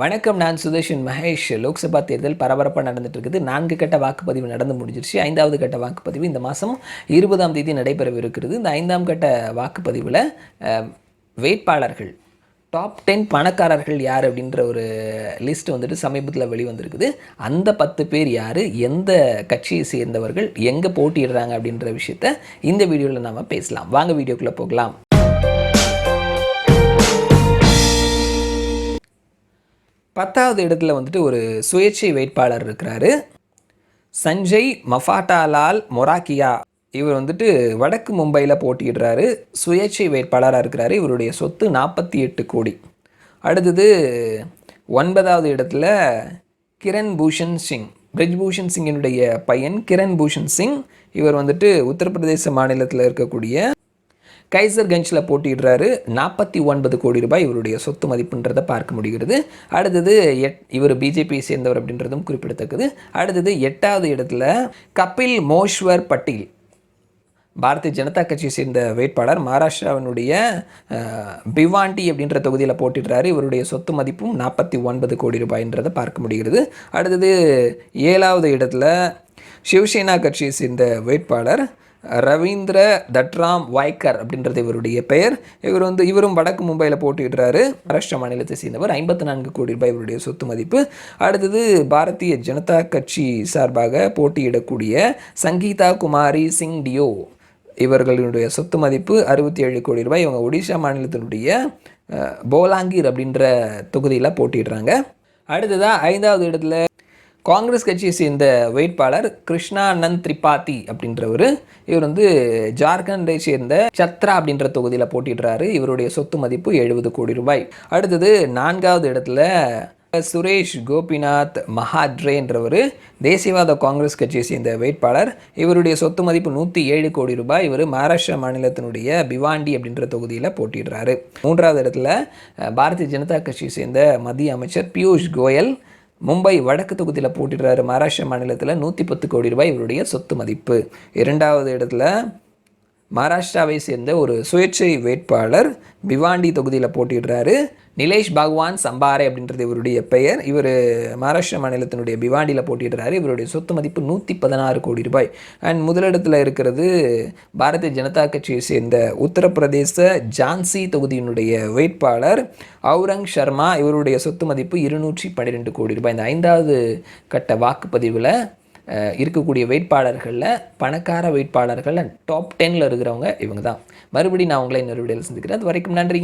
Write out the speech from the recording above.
வணக்கம் நான் சுதர்ஷன் மகேஷ். லோக்சபா தேர்தல் பரபரப்பாக நடந்துட்டு இருக்குது நான்கு கட்ட வாக்குப்பதிவு நடந்து முடிஞ்சிருச்சு. ஐந்தாவது கட்ட வாக்குப்பதிவு இந்த மாதம் இருபதாம் தேதி நடைபெறவிருக்கிறது. இந்த ஐந்தாம் கட்ட வாக்குப்பதிவில் வேட்பாளர்கள் டாப் டென் பணக்காரர்கள் யார் அப்படின்ற ஒரு லிஸ்ட் வந்துட்டு சமீபத்தில் வெளிவந்திருக்குது. அந்த பத்து பேர் யார் எந்த கட்சியை சேர்ந்தவர்கள் எங்கே போட்டியிடுறாங்க அப்படின்ற விஷயத்த இந்த வீடியோவில் நாம் பேசலாம். வாங்க வீடியோக்குள்ளே போகலாம். பத்தாவது இடத்துல வந்துட்டு ஒரு சுயேட்சை வேட்பாளர் இருக்கிறாரு. சஞ்சய் மஃபாட்டாலால் மொராக்கியா. இவர் வந்துட்டு வடக்கு மும்பையில் போட்டியிடுறாரு. சுயேட்சை வேட்பாளராக இருக்கிறாரு. இவருடைய சொத்து நாற்பத்தி எட்டு கோடி. அடுத்தது ஒன்பதாவது இடத்துல கிரண் பூஷன் சிங். பிரிஜ்பூஷன் சிங்கினுடைய பையன் கிரண் பூஷன் சிங். இவர் வந்துட்டு உத்தரப்பிரதேச மாநிலத்தில் இருக்கக்கூடிய கைசர்கஞ்சில் போட்டியிடுறாரு. நாற்பத்தி ஒன்பது கோடி ரூபாய் இவருடைய சொத்து மதிப்புன்றதை பார்க்க முடிகிறது. அடுத்தது எட் இவர் பிஜேபியை சேர்ந்தவர் அப்படின்றதும் குறிப்பிடத்தக்கது. அடுத்தது எட்டாவது இடத்துல கபில் மோஷ்வர் பட்டேல் பாரதிய ஜனதா கட்சியை சேர்ந்த வேட்பாளர் மகாராஷ்டிராவினுடைய பிவாண்டி அப்படின்ற தொகுதியில் போட்டிடுறாரு இவருடைய சொத்து மதிப்பும் நாற்பத்தி ஒன்பது கோடி ரூபாய்ன்றதை பார்க்க முடிகிறது. அடுத்தது ஏழாவது இடத்துல சிவசேனா கட்சியை சேர்ந்த வேட்பாளர் ரவீந்திர தட்ராம் வாய்க்கர் அப்படின்றது இவருடைய பெயர். இவர் வந்து இவரும் வடக்கு மும்பையில் போட்டியிடுறாரு. மகாராஷ்டிரா மாநிலத்தை சேர்ந்தவர். ஐம்பத்தி நான்கு கோடி ரூபாய் இவருடைய சொத்து மதிப்பு. அடுத்தது பாரதிய ஜனதா கட்சி சார்பாக போட்டியிடக்கூடிய சங்கீதா குமாரி சிங் டியோ. இவர்களுடைய சொத்து மதிப்பு அறுபத்தி ஏழு கோடி ரூபாய். இவங்க ஒடிஷா மாநிலத்தினுடைய போலாங்கீர் அப்படின்ற தொகுதியில் போட்டிடுறாங்க அடுத்ததாக ஐந்தாவது இடத்துல காங்கிரஸ் கட்சியை சேர்ந்த வேட்பாளர் கிருஷ்ணானந்த் திரிபாதி அப்படின்றவர் இவர் வந்து ஜார்க்கண்டை சேர்ந்த சத்ரா அப்படின்ற தொகுதியில் போட்டிடுறாரு இவருடைய சொத்து மதிப்பு எழுபது கோடி ரூபாய். அடுத்தது நான்காவது இடத்துல சுரேஷ் கோபிநாத் மஹாட்ரேன்றவர் தேசியவாத காங்கிரஸ் கட்சியை சேர்ந்த வேட்பாளர். இவருடைய சொத்து மதிப்பு நூற்றி ஏழு கோடி ரூபாய். இவர் மகாராஷ்டிரா மாநிலத்தினுடைய பிவாண்டி அப்படின்ற தொகுதியில் போட்டிடுறாரு மூன்றாவது இடத்துல பாரதிய ஜனதா கட்சியை சேர்ந்த மத்திய அமைச்சர் பியூஷ் கோயல் மும்பை வடக்கு தொகுதியில் போட்டிடுறாரு மகாராஷ்டிரா மாநிலத்தில் நூற்றி பத்து கோடி ரூபாய் இவருடைய சொத்து மதிப்பு. இரண்டாவது இடத்துல மகாராஷ்டிராவை சேர்ந்த ஒரு சுயேட்சை வேட்பாளர் பிவாண்டி தொகுதியில் போட்டிடுறாரு நிலேஷ் பகவான் சம்பாரே அப்படின்றது இவருடைய பெயர். இவர் மகாராஷ்டிரா மாநிலத்தினுடைய பிவாண்டியில் போட்டிடுறாரு இவருடைய சொத்து மதிப்பு நூற்றி பதினாறு கோடி ரூபாய். அண்ட் முதலிடத்தில் இருக்கிறது பாரதிய ஜனதா கட்சியை சேர்ந்த உத்தரப்பிரதேச ஜான்சி தொகுதியினுடைய வேட்பாளர் அவுரங் சர்மா இவருடைய சொத்து மதிப்பு இருநூற்றி பன்னிரெண்டு கோடி ரூபாய். இந்த ஐந்தாவது கட்ட வாக்குப்பதிவில் இருக்கக்கூடிய வேட்பாளர்களில் பணக்கார வேட்பாளர்கள் டாப் டென்னில் இருக்கிறவங்க இவங்க தான். மறுபடியும் நான் உங்களை இன்னொரு வீடியோவில் சந்திக்கிறேன். அது வரைக்கும் நன்றி.